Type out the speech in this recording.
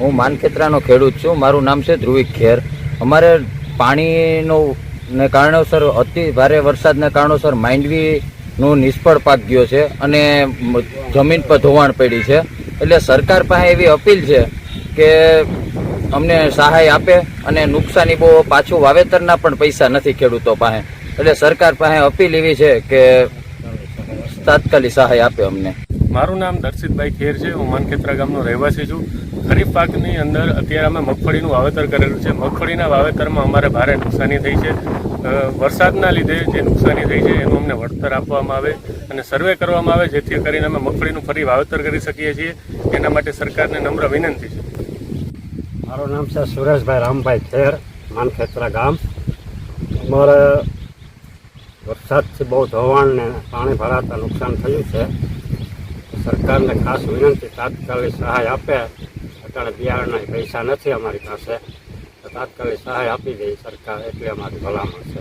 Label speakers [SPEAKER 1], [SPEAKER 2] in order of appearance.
[SPEAKER 1] હું માનખેત્રાનો ખેડૂત છું. મારું નામ છે ધ્રુવિક ખેર. અમારે પાણીનો ને કારણોસર અતિ ભારે વરસાદના કારણોસર માંડવીનું નિષ્ફળ પાક ગયો છે અને જમીન પર ધોવાણ પડી છે. એટલે સરકાર પાસે એવી અપીલ છે કે અમને સહાય આપે અને નુકસાની બહુ પાછું વાવેતરના પણ પૈસા નથી ખેડૂતો પાસે. એટલે સરકાર પાસે અપીલ એવી છે કે તાત્કાલિક સહાય આપે અમને.
[SPEAKER 2] મારું નામ દર્શિતભાઈ ખેર છે. હું માનખેત્રા ગામનો રહેવાસી છું. ખરીફ પાકની અંદર અત્યારે અમે મગફળીનું વાવેતર કરેલું છે. મગફળીના વાવેતરમાં અમારે ભારે નુકસાની થઈ છે. વરસાદના લીધે જે નુકસાની થઈ છે એનું અમને વળતર આપવામાં આવે અને સર્વે કરવામાં આવે, જેથી કરીને અમે મગફળીનું ફરી વાવેતર કરી શકીએ છીએ. એના માટે સરકારને નમ્ર વિનંતી છે.
[SPEAKER 3] મારું નામ છે સુરેશભાઈ રામભાઈ ખેર, માનખેતરા ગામ. અમારે વરસાદથી બહુ ધોવાણને પાણી ભરાતા નુકસાન થયું છે. સરકારને ખાસ વિનંતી, તાત્કાલિક સહાય આપે. અત્યારે બિયારણના પૈસા નથી અમારી પાસે. તાત્કાલિક સહાય આપી દે સરકાર, એટલી અમારી ભલામણ છે.